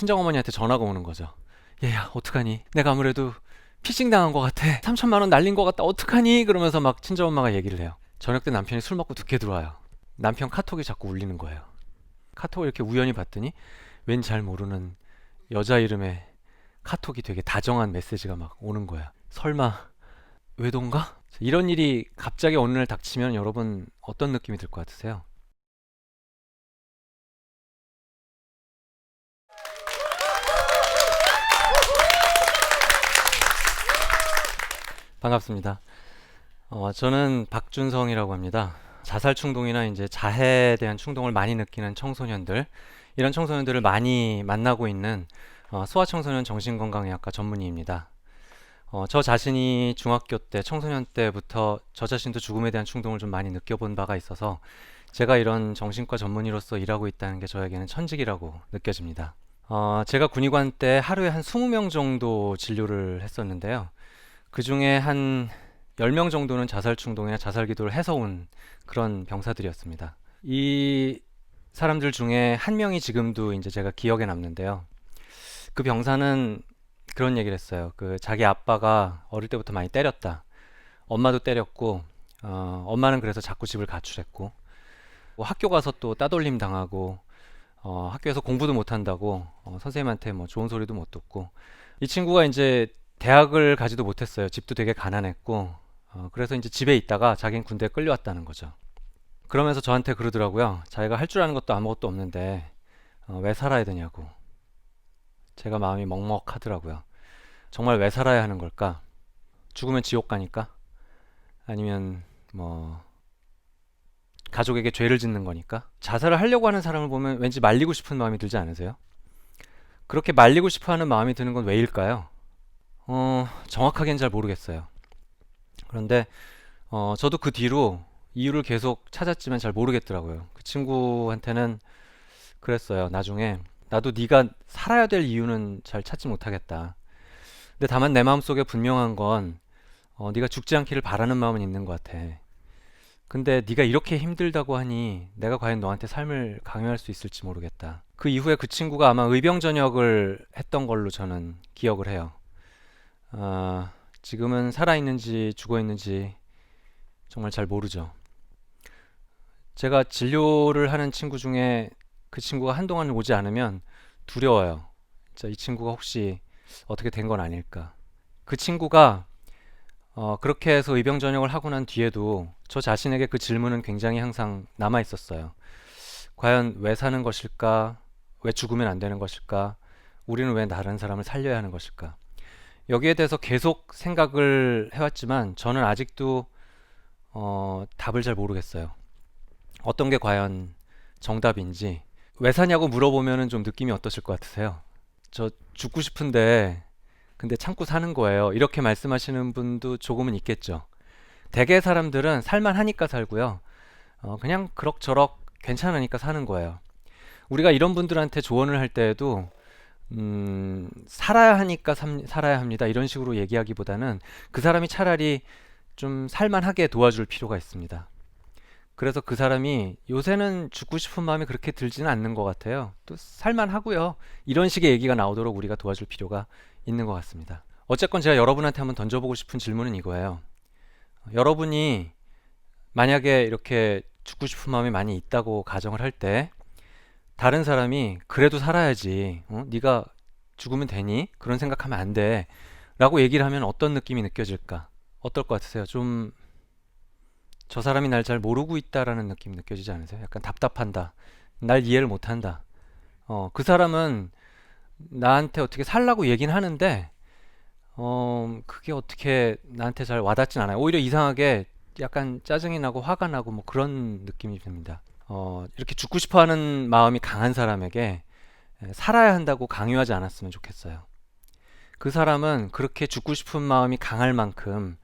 친정 어머니한테 전화가 오는 거죠. 얘야, 어떡하니? 내가 아무래도 피싱 당한 것 같아. 3천만 원 날린 것 같다. 어떡하니? 그러면서 막 친정 엄마가 얘기를 해요. 저녁 때 남편이 술 먹고 늦게 들어와요. 남편 카톡이 자꾸 울리는 거예요. 카톡을 이렇게 우연히 봤더니 왠 잘 모르는 여자 이름의 카톡이 되게 다정한 메시지가 막 오는 거야. 설마 외도인가? 이런 일이 갑자기 어느 날 닥치면 여러분 어떤 느낌이 들 것 같으세요? 반갑습니다. 어, 저는 박준성이라고 합니다. 자살 충동이나 이제 자해에 대한 충동을 많이 느끼는 청소년들, 이런 청소년들을 많이 만나고 있는 어, 소아청소년 정신건강의학과 전문의입니다. 어, 저 자신이 중학교 때, 청소년 때부터 저 자신도 죽음에 대한 충동을 좀 많이 느껴본 바가 있어서 제가 이런 정신과 전문의로서 일하고 있다는 게 저에게는 천직이라고 느껴집니다. 어, 제가 군의관 때 하루에 한 20명 정도 진료를 했었는데요. 그 중에 한 10명 정도는 자살 충동이나 자살 기도를 해서 온 그런 병사들이었습니다. 이 사람들 중에 한 명이 지금도 이제 제가 기억에 남는데요. 그 병사는 그런 얘기를 했어요. 그 자기 아빠가 어릴 때부터 많이 때렸다. 엄마도 때렸고, 어, 엄마는 그래서 자꾸 집을 가출했고, 뭐 학교 가서 또 따돌림 당하고, 어, 학교에서 공부도 못한다고 어, 선생님한테 뭐 좋은 소리도 못 듣고, 이 친구가 이제 대학을 가지도 못했어요. 집도 되게 가난했고, 어, 그래서 이제 집에 있다가 자기는 군대에 끌려왔다는 거죠. 그러면서 저한테 그러더라고요. 자기가 할 줄 아는 것도 아무것도 없는데 어, 왜 살아야 되냐고. 제가 마음이 먹먹하더라고요. 정말 왜 살아야 하는 걸까? 죽으면 지옥 가니까? 아니면 뭐 가족에게 죄를 짓는 거니까? 자살을 하려고 하는 사람을 보면 왠지 말리고 싶은 마음이 들지 않으세요? 그렇게 말리고 싶어 하는 마음이 드는 건 왜일까요? 어, 정확하게는 잘 모르겠어요. 그런데 어, 저도 그 뒤로 이유를 계속 찾았지만 잘 모르겠더라고요. 그 친구한테는 그랬어요. 나중에 나도 네가 살아야 될 이유는 잘 찾지 못하겠다. 근데 다만 내 마음속에 분명한 건 어, 네가 죽지 않기를 바라는 마음은 있는 것 같아. 근데 네가 이렇게 힘들다고 하니 내가 과연 너한테 삶을 강요할 수 있을지 모르겠다. 그 이후에 그 친구가 아마 의병 전역을 했던 걸로 저는 기억을 해요. 아, 지금은 살아있는지 죽어있는지 정말 잘 모르죠. 제가 진료를 하는 친구 중에 그 친구가 한동안 오지 않으면 두려워요. 진짜 이 친구가 혹시 어떻게 된 건 아닐까. 그 친구가 어, 그렇게 해서 의병 전역을 하고 난 뒤에도 저 자신에게 그 질문은 굉장히 항상 남아 있었어요. 과연 왜 사는 것일까? 왜 죽으면 안 되는 것일까? 우리는 왜 다른 사람을 살려야 하는 것일까? 여기에 대해서 계속 생각을 해왔지만 저는 아직도 어, 답을 잘 모르겠어요. 어떤 게 과연 정답인지 왜 사냐고 물어보면은 좀 느낌이 어떠실 것 같으세요? 저 죽고 싶은데 근데 참고 사는 거예요. 이렇게 말씀하시는 분도 조금은 있겠죠. 대개 사람들은 살만하니까 살고요. 어, 그냥 그럭저럭 괜찮으니까 사는 거예요. 우리가 이런 분들한테 조언을 할 때에도 음, 살아야 하니까 삼- 살아야 합니다. 이런 식으로 얘기하기보다는 그 사람이 차라리 좀 살만하게 도와줄 필요가 있습니다. 그래서 그 사람이 요새는 죽고 싶은 마음이 그렇게 들지는 않는 것 같아요. 또 살만하고요. 이런 식의 얘기가 나오도록 우리가 도와줄 필요가 있는 것 같습니다. 어쨌건 제가 여러분한테 한번 던져보고 싶은 질문은 이거예요. 여러분이 만약에 이렇게 죽고 싶은 마음이 많이 있다고 가정을 할 때 다른 사람이 그래도 살아야지. 어? 네가 죽으면 되니? 그런 생각하면 안 돼. 라고 얘기를 하면 어떤 느낌이 느껴질까? 어떨 것 같으세요? 좀 저 사람이 날 잘 모르고 있다라는 느낌 느껴지지 않으세요? 약간 답답한다. 날 이해를 못 한다. 어, 그 사람은 나한테 어떻게 살라고 얘기는 하는데 어, 그게 어떻게 나한테 잘 와닿진 않아요. 오히려 이상하게 약간 짜증이 나고 화가 나고 뭐 그런 느낌이 듭니다. 어, 이렇게 죽고 싶어 하는 마음이 강한 사람에게 에, 살아야 한다고 강요하지 않았으면 좋겠어요. 그 사람은 그렇게 죽고 싶은 마음이 강할 만큼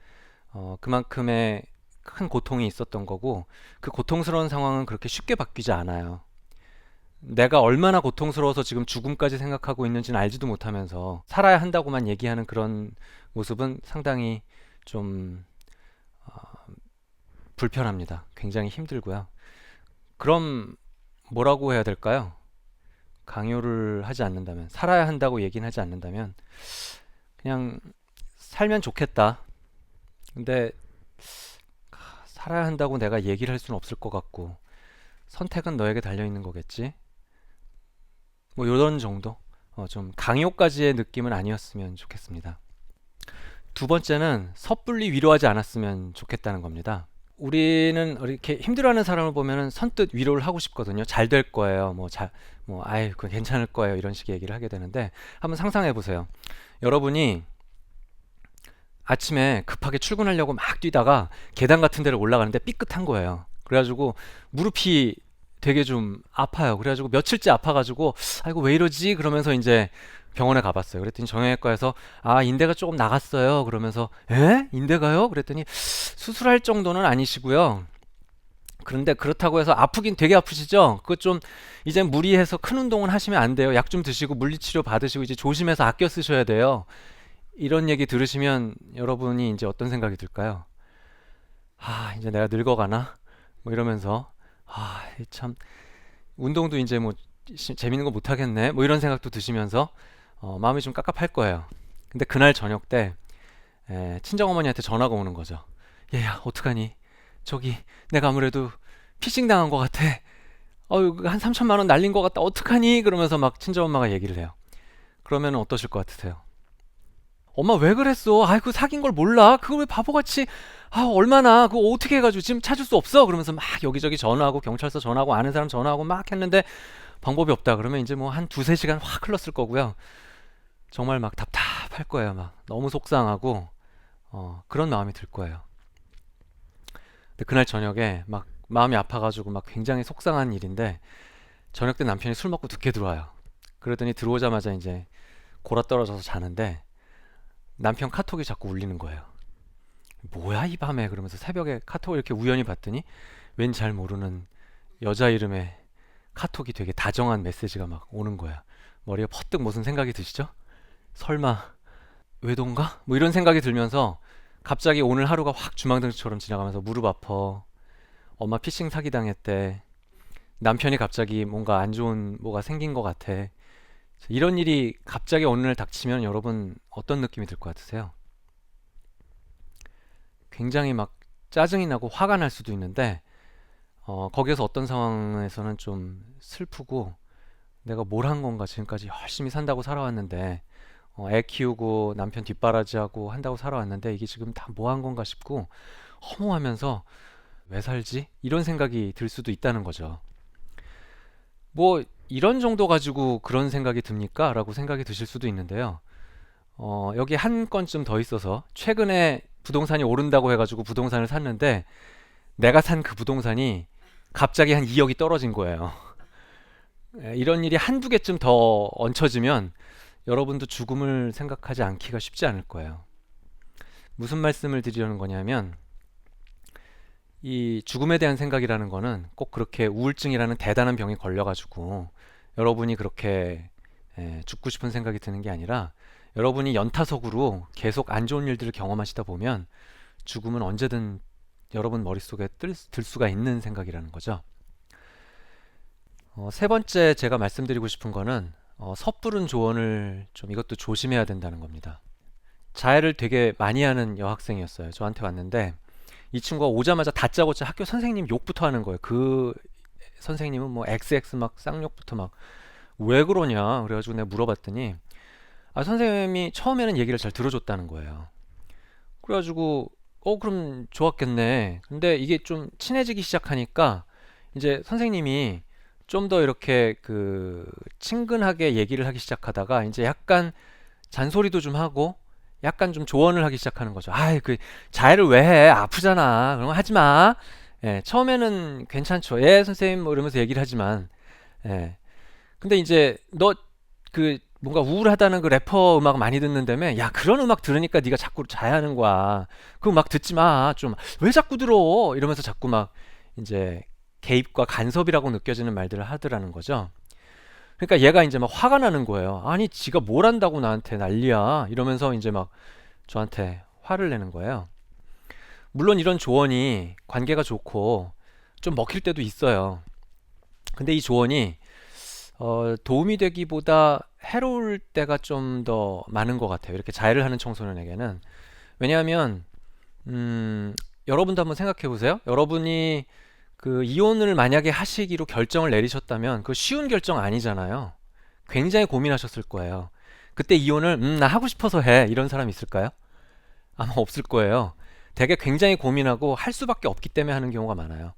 어, 그만큼의 큰 고통이 있었던 거고 그 고통스러운 상황은 그렇게 쉽게 바뀌지 않아요. 내가 얼마나 고통스러워서 지금 죽음까지 생각하고 있는지는 알지도 못하면서 살아야 한다고만 얘기하는 그런 모습은 상당히 좀 어, 불편합니다. 굉장히 힘들고요. 그럼 뭐라고 해야 될까요? 강요를 하지 않는다면, 살아야 한다고 얘기는 하지 않는다면, 그냥 살면 좋겠다. 근데 아, 살아야 한다고 내가 얘기를 할 수는 없을 것 같고, 선택은 너에게 달려 있는 거겠지. 뭐 이런 정도. 어, 좀 강요까지의 느낌은 아니었으면 좋겠습니다. 두 번째는 섣불리 위로하지 않았으면 좋겠다는 겁니다. 우리는 이렇게 힘들어하는 사람을 보면은 선뜻 위로를 하고 싶거든요. 잘 될 거예요. 뭐 잘, 뭐 아이, 그 괜찮을 거예요. 이런 식의 얘기를 하게 되는데 한번 상상해 보세요. 여러분이 아침에 급하게 출근하려고 막 뛰다가 계단 같은 데를 올라가는데 삐끗한 거예요. 그래가지고 무릎이 되게 좀 아파요. 그래가지고 며칠째 아파가지고 아이고 왜 이러지? 그러면서 이제 병원에 가봤어요. 그랬더니 정형외과에서 아 인대가 조금 나갔어요. 그러면서 에? 인대가요? 그랬더니 수술할 정도는 아니시고요. 그런데 그렇다고 해서 아프긴 되게 아프시죠? 그거 좀 이제 무리해서 큰 운동은 하시면 안 돼요. 약 좀 드시고 물리치료 받으시고 이제 조심해서 아껴 쓰셔야 돼요. 이런 얘기 들으시면 여러분이 이제 어떤 생각이 들까요? 아, 이제 내가 늙어가나? 뭐 이러면서 아, 참 운동도 이제 뭐 시- 재밌는 거 못 하겠네. 뭐 이런 생각도 드시면서 어, 마음이 좀 깝깝할 거예요. 근데 그날 저녁 때 에, 친정 어머니한테 전화가 오는 거죠. 얘야, 어떡하니? 저기 내가 아무래도 피싱 당한 것 같아. 어유 한 3천만 원 날린 것 같다. 어떡하니? 그러면서 막 친정엄마가 얘기를 해요. 그러면 어떠실 것 같으세요? 엄마 왜 그랬어? 아이고 사귄 걸 몰라? 그걸 왜 바보같이 아 얼마나 그거 어떻게 해가지고 지금 찾을 수 없어? 그러면서 막 여기저기 전화하고 경찰서 전화하고 아는 사람 전화하고 막 했는데 방법이 없다. 그러면 이제 뭐 한 두세 시간 확 흘렀을 거고요. 정말 막 답답할 거예요. 막 너무 속상하고 어, 그런 마음이 들 거예요. 근데 그날 저녁에 막 마음이 아파가지고 막 굉장히 속상한 일인데 저녁 때 남편이 술 먹고 늦게 들어와요. 그러더니 들어오자마자 이제 골아 떨어져서 자는데 남편 카톡이 자꾸 울리는 거예요. 뭐야 이 밤에 그러면서 새벽에 카톡을 이렇게 우연히 봤더니 왠 잘 모르는 여자 이름의 카톡이 되게 다정한 메시지가 막 오는 거야. 머리가 퍼뜩 무슨 생각이 드시죠? 설마 외도인가? 뭐 이런 생각이 들면서 갑자기 오늘 하루가 확 주망등처럼 지나가면서 무릎 아파. 엄마 피싱 사기 당했대. 남편이 갑자기 뭔가 안 좋은 뭐가 생긴 것 같아. 이런 일이 갑자기 어느 날 닥치면 여러분 어떤 느낌이 들 것 같으세요? 굉장히 막 짜증이 나고 화가 날 수도 있는데 어, 거기에서 어떤 상황에서는 좀 슬프고 내가 뭘 한 건가 지금까지 열심히 산다고 살아왔는데 어, 애 키우고 남편 뒷바라지하고 한다고 살아왔는데 이게 지금 다 뭐 한 건가 싶고 허무하면서 왜 살지? 이런 생각이 들 수도 있다는 거죠. 뭐 이런 정도 가지고 그런 생각이 듭니까? 라고 생각이 드실 수도 있는데요. 어, 여기 한 건쯤 더 있어서 최근에 부동산이 오른다고 해가지고 부동산을 샀는데 내가 산 그 부동산이 갑자기 한 2억이 떨어진 거예요. 에, 이런 일이 한두 개쯤 더 얹혀지면 여러분도 죽음을 생각하지 않기가 쉽지 않을 거예요. 무슨 말씀을 드리려는 거냐면 이 죽음에 대한 생각이라는 거는 꼭 그렇게 우울증이라는 대단한 병이 걸려가지고 여러분이 그렇게 에, 죽고 싶은 생각이 드는 게 아니라 여러분이 연타석으로 계속 안 좋은 일들을 경험하시다 보면 죽음은 언제든 여러분 머릿속에 뜰, 들 수가 있는 생각이라는 거죠. 어, 세 번째 제가 말씀드리고 싶은 거는 어, 섣부른 조언을 좀 이것도 조심해야 된다는 겁니다. 자해를 되게 많이 하는 여학생이었어요. 저한테 왔는데 이 친구가 오자마자 다짜고짜 학교 선생님 욕부터 하는 거예요. 그 선생님은 뭐 XX 막 쌍욕부터 막 왜 그러냐 그래가지고 내가 물어봤더니 아 선생님이 처음에는 얘기를 잘 들어줬다는 거예요. 그래가지고 어 그럼 좋았겠네. 근데 이게 좀 친해지기 시작하니까 이제 선생님이 좀 더 이렇게 그 친근하게 얘기를 하기 시작하다가 이제 약간 잔소리도 좀 하고 약간 좀 조언을 하기 시작하는 거죠. 아이 그 자해를 왜 해? 아프잖아. 거 하지 마. 예, 처음에는 괜찮죠. 예, 선생님 뭐 이러면서 얘기를 하지만 예. 근데 이제 너 그 뭔가 우울하다는 그 래퍼 음악 많이 듣는다며 야 그런 음악 들으니까 네가 자꾸 자해하는 거야 그 음악 듣지 마 좀 왜 자꾸 들어 이러면서 자꾸 막 이제 개입과 간섭이라고 느껴지는 말들을 하더라는 거죠 그러니까 얘가 이제 막 화가 나는 거예요 아니 지가 뭘 한다고 나한테 난리야 이러면서 이제 막 저한테 화를 내는 거예요 물론 이런 조언이 관계가 좋고 좀 먹힐 때도 있어요 근데 이 조언이 어, 도움이 되기보다 해로울 때가 좀 더 많은 것 같아요. 이렇게 자해를 하는 청소년에게는. 왜냐하면, 음, 여러분도 한번 생각해 보세요. 여러분이 그 이혼을 만약에 하시기로 결정을 내리셨다면 그 쉬운 결정 아니잖아요. 굉장히 고민하셨을 거예요. 그때 이혼을, 음, 나 하고 싶어서 해. 이런 사람 있을까요? 아마 없을 거예요. 되게 굉장히 고민하고 할 수밖에 없기 때문에 하는 경우가 많아요.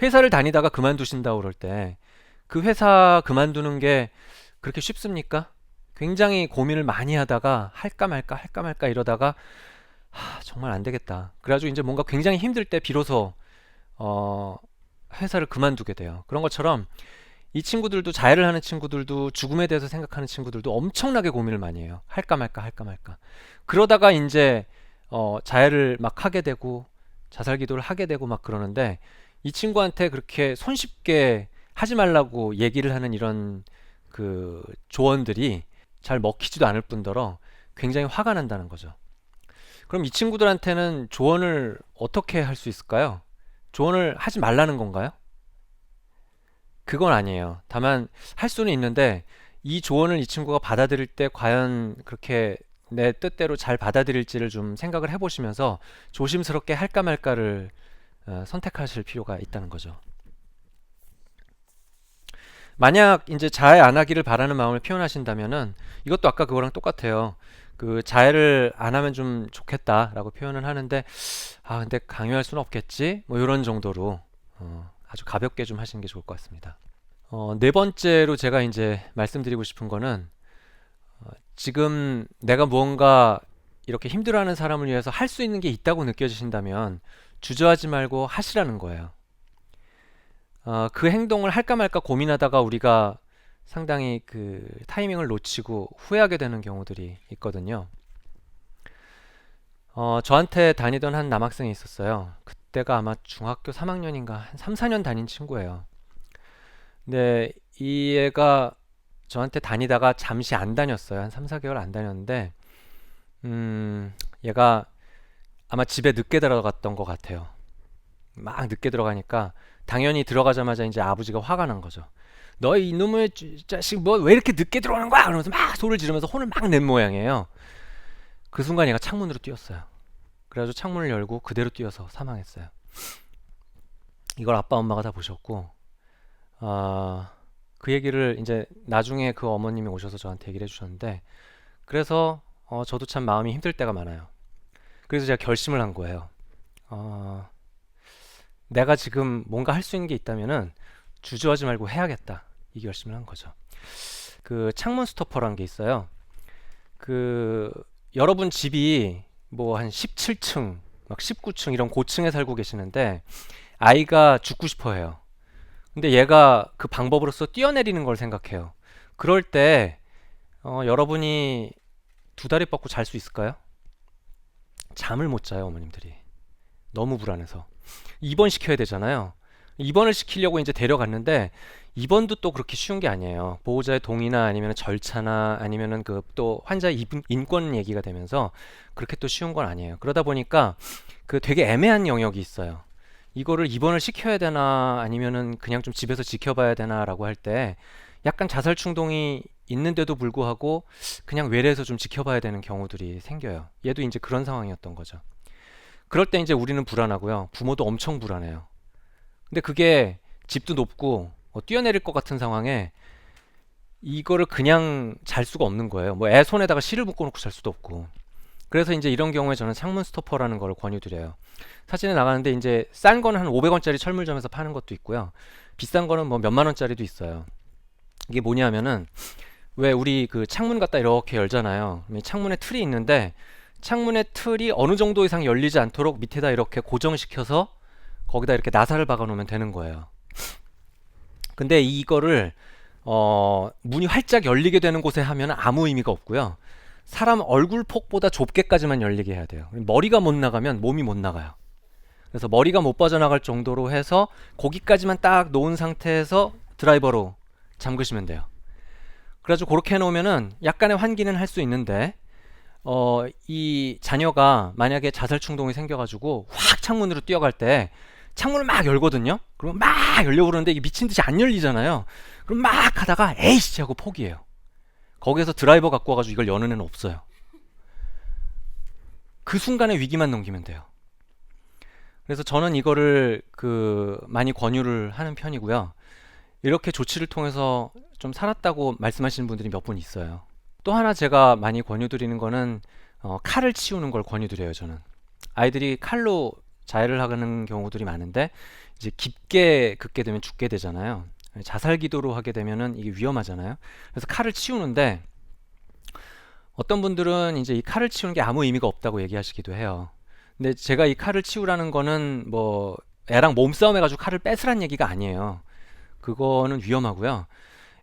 회사를 다니다가 그만두신다고 그럴 때 그 회사 그만두는 게 그렇게 쉽습니까? 굉장히 고민을 많이 하다가 할까 말까 할까 말까 이러다가 하, 정말 안 되겠다. 그래가지고 이제 뭔가 굉장히 힘들 때 비로소 어, 회사를 그만두게 돼요. 그런 것처럼 이 친구들도 자해를 하는 친구들도 죽음에 대해서 생각하는 친구들도 엄청나게 고민을 많이 해요. 할까 말까 할까 말까. 그러다가 이제 어, 자해를 막 하게 되고 자살 기도를 하게 되고 막 그러는데 이 친구한테 그렇게 손쉽게 하지 말라고 얘기를 하는 이런 그 조언들이 잘 먹히지도 않을 뿐더러 굉장히 화가 난다는 거죠. 그럼 이 친구들한테는 조언을 어떻게 할 수 있을까요? 조언을 하지 말라는 건가요? 그건 아니에요. 다만 할 수는 있는데 이 조언을 이 친구가 받아들일 때 과연 그렇게 내 뜻대로 잘 받아들일지를 좀 생각을 해보시면서 조심스럽게 할까 말까를 어, 선택하실 필요가 있다는 거죠. 만약 이제 자해 안 하기를 바라는 마음을 표현하신다면은 이것도 아까 그거랑 똑같아요. 그 자해를 안 하면 좀 좋겠다라고 표현을 하는데 아 근데 강요할 수는 없겠지 뭐 이런 정도로 어, 아주 가볍게 좀 하시는 게 좋을 것 같습니다. 어, 네 번째로 제가 이제 말씀드리고 싶은 거는 어, 지금 내가 무언가 이렇게 힘들어하는 사람을 위해서 할 수 있는 게 있다고 느껴지신다면 주저하지 말고 하시라는 거예요. 어, 그 행동을 할까 말까 고민하다가 우리가 상당히 그 타이밍을 놓치고 후회하게 되는 경우들이 있거든요. 어, 저한테 다니던 한 남학생이 있었어요. 그때가 아마 중학교 3학년인가 한 3, 4년 다닌 친구예요. 근데 이 애가 저한테 다니다가 잠시 안 다녔어요. 한 3, 4개월 안 다녔는데 음, 얘가 아마 집에 늦게 들어갔던 것 같아요. 막 늦게 들어가니까 당연히 들어가자마자 이제 아버지가 화가 난 거죠. 너 이놈의 자식 뭐 왜 이렇게 늦게 들어오는 거야? 그러면서 막 소리를 지르면서 혼을 막 낸 모양이에요. 그 순간 얘가 창문으로 뛰었어요. 그래가지고 창문을 열고 그대로 뛰어서 사망했어요. 이걸 아빠 엄마가 다 보셨고 아, 그 얘기를 이제 나중에 그 어머님이 오셔서 저한테 얘기를 해주셨는데 그래서 어, 저도 참 마음이 힘들 때가 많아요. 그래서 제가 결심을 한 거예요. 어, 내가 지금 뭔가 할 수 있는 게 있다면은 주저하지 말고 해야겠다. 이 결심을 한 거죠. 그 창문 스토퍼라는 게 있어요. 그 여러분 집이 뭐 한 17층, 막 19층 이런 고층에 살고 계시는데 아이가 죽고 싶어 해요. 근데 얘가 그 방법으로서 뛰어내리는 걸 생각해요. 그럴 때 어, 여러분이 두 다리 뻗고 잘 수 있을까요? 잠을 못 자요, 어머님들이. 너무 불안해서. 입원 시켜야 되잖아요. 입원을 시키려고 이제 데려갔는데 입원도 또 그렇게 쉬운 게 아니에요. 보호자의 동의나 아니면 절차나 아니면은 그 또 환자의 인권 얘기가 되면서 그렇게 또 쉬운 건 아니에요. 그러다 보니까 그 되게 애매한 영역이 있어요. 이거를 입원을 시켜야 되나 아니면은 그냥 좀 집에서 지켜봐야 되나라고 할 때 약간 자살 충동이 있는데도 불구하고 그냥 외래에서 좀 지켜봐야 되는 경우들이 생겨요. 얘도 이제 그런 상황이었던 거죠. 그럴 때 이제 우리는 불안하고요. 부모도 엄청 불안해요. 근데 그게 집도 높고 어, 뛰어내릴 것 같은 상황에 이거를 그냥 잘 수가 없는 거예요. 뭐 애 손에다가 실을 묶어놓고 잘 수도 없고. 그래서 이제 이런 경우에 저는 창문 스토퍼라는 걸 권유드려요. 사진에 나가는데 이제 싼 거는 한 500원짜리 철물점에서 파는 것도 있고요. 비싼 거는 뭐 몇만 원짜리도 있어요. 이게 뭐냐면은 왜 우리 그 창문 갖다 이렇게 열잖아요. 창문에 틀이 있는데 창문의 틀이 어느 정도 이상 열리지 않도록 밑에다 이렇게 고정시켜서 거기다 이렇게 나사를 박아 놓으면 되는 거예요. 근데 이거를 어, 문이 활짝 열리게 되는 곳에 하면 아무 의미가 없고요. 사람 얼굴 폭보다 좁게까지만 열리게 해야 돼요. 머리가 못 나가면 몸이 못 나가요. 그래서 머리가 못 빠져나갈 정도로 해서 거기까지만 딱 놓은 상태에서 드라이버로 잠그시면 돼요. 그래가지고 그렇게 해놓으면은 약간의 환기는 할 수 있는데 어, 이 자녀가 만약에 자살 충동이 생겨가지고 확 창문으로 뛰어갈 때 창문을 막 열거든요. 그러면 막 열려고 그러는데 이게 미친 듯이 안 열리잖아요. 그럼 막 하다가 에이씨 하고 포기해요. 거기에서 드라이버 갖고 와가지고 이걸 여는 애는 없어요. 그 순간에 위기만 넘기면 돼요. 그래서 저는 이거를 그 많이 권유를 하는 편이고요. 이렇게 조치를 통해서 좀 살았다고 말씀하시는 분들이 몇 분 있어요. 또 하나 제가 많이 권유드리는 거는 어, 칼을 치우는 걸 권유드려요. 저는 아이들이 칼로 자해를 하는 경우들이 많은데 이제 깊게 긋게 되면 죽게 되잖아요. 자살 기도로 하게 되면은 이게 위험하잖아요. 그래서 칼을 치우는데 어떤 분들은 이제 이 칼을 치우는 게 아무 의미가 없다고 얘기하시기도 해요. 근데 제가 이 칼을 치우라는 거는 뭐 애랑 몸싸움 해가지고 칼을 뺏으란 얘기가 아니에요. 그거는 위험하고요.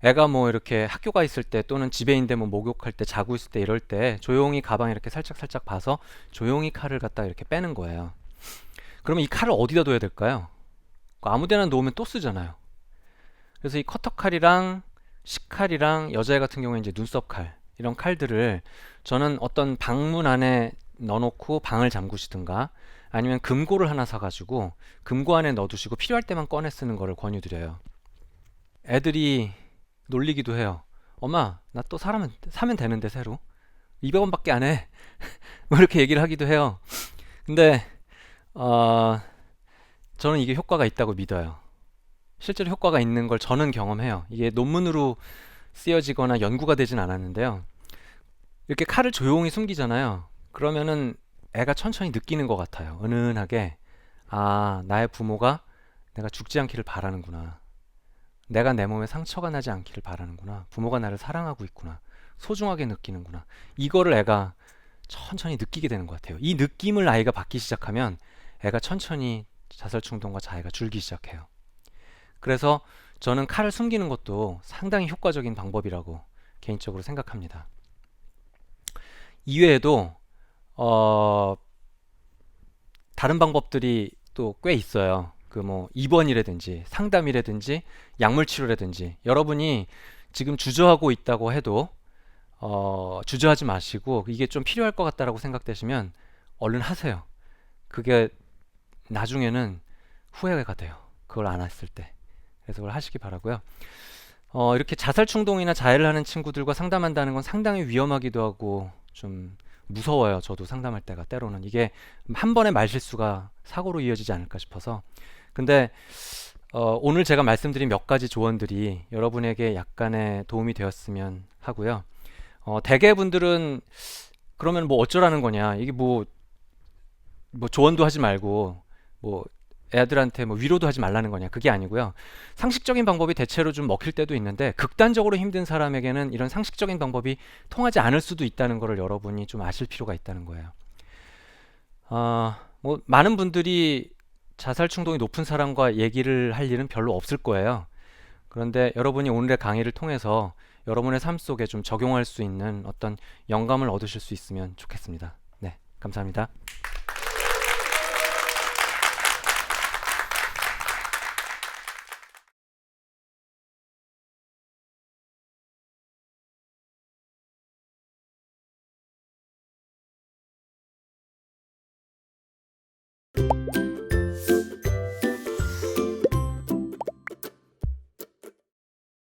애가 뭐 이렇게 학교가 있을 때 또는 집에 있는데 뭐 목욕할 때 자고 있을 때 이럴 때 조용히 가방 이렇게 살짝 살짝 봐서 조용히 칼을 갖다 이렇게 빼는 거예요. 그러면 이 칼을 어디다 둬야 될까요? 아무데나 놓으면 또 쓰잖아요. 그래서 이 커터 칼이랑 식칼이랑 여자애 같은 경우에 이제 눈썹 칼 이런 칼들을 저는 어떤 방문 안에 넣어놓고 방을 잠그시든가 아니면 금고를 하나 사가지고 금고 안에 넣어두시고 필요할 때만 꺼내 쓰는 거를 권유드려요. 애들이 놀리기도 해요. 엄마, 나 또 사면, 사면 되는데 새로 200원밖에 안 해. 뭐 이렇게 얘기를 하기도 해요. 근데 어, 저는 이게 효과가 있다고 믿어요. 실제로 효과가 있는 걸 저는 경험해요. 이게 논문으로 쓰여지거나 연구가 되진 않았는데요. 이렇게 칼을 조용히 숨기잖아요. 그러면은 애가 천천히 느끼는 것 같아요. 은은하게. 아, 나의 부모가 내가 죽지 않기를 바라는구나. 내가 내 몸에 상처가 나지 않기를 바라는구나. 부모가 나를 사랑하고 있구나. 소중하게 느끼는구나. 이거를 애가 천천히 느끼게 되는 것 같아요. 이 느낌을 아이가 받기 시작하면 애가 천천히 자살 충동과 자해가 줄기 시작해요. 그래서 저는 칼을 숨기는 것도 상당히 효과적인 방법이라고 개인적으로 생각합니다. 이외에도 어, 다른 방법들이 또 꽤 있어요. 그 뭐 입원이라든지 상담이라든지 약물 치료라든지 여러분이 지금 주저하고 있다고 해도 어, 주저하지 마시고 이게 좀 필요할 것 같다라고 생각되시면 얼른 하세요. 그게 나중에는 후회가 돼요. 그걸 안 했을 때. 그래서 그걸 하시기 바라고요. 어, 이렇게 자살 충동이나 자해를 하는 친구들과 상담한다는 건 상당히 위험하기도 하고 좀 무서워요. 저도 상담할 때가 때로는 이게 한 번의 말실수가 사고로 이어지지 않을까 싶어서. 근데 어, 오늘 제가 말씀드린 몇 가지 조언들이 여러분에게 약간의 도움이 되었으면 하고요. 어, 대개 분들은 그러면 뭐 어쩌라는 거냐? 이게 뭐, 뭐 조언도 하지 말고 뭐 애들한테 뭐 위로도 하지 말라는 거냐? 그게 아니고요. 상식적인 방법이 대체로 좀 먹힐 때도 있는데 극단적으로 힘든 사람에게는 이런 상식적인 방법이 통하지 않을 수도 있다는 것을 여러분이 좀 아실 필요가 있다는 거예요. 어, 뭐 많은 분들이 자살 충동이 높은 사람과 얘기를 할 일은 별로 없을 거예요. 그런데 여러분이 오늘의 강의를 통해서 여러분의 삶 속에 좀 적용할 수 있는 어떤 영감을 얻으실 수 있으면 좋겠습니다. 네, 감사합니다.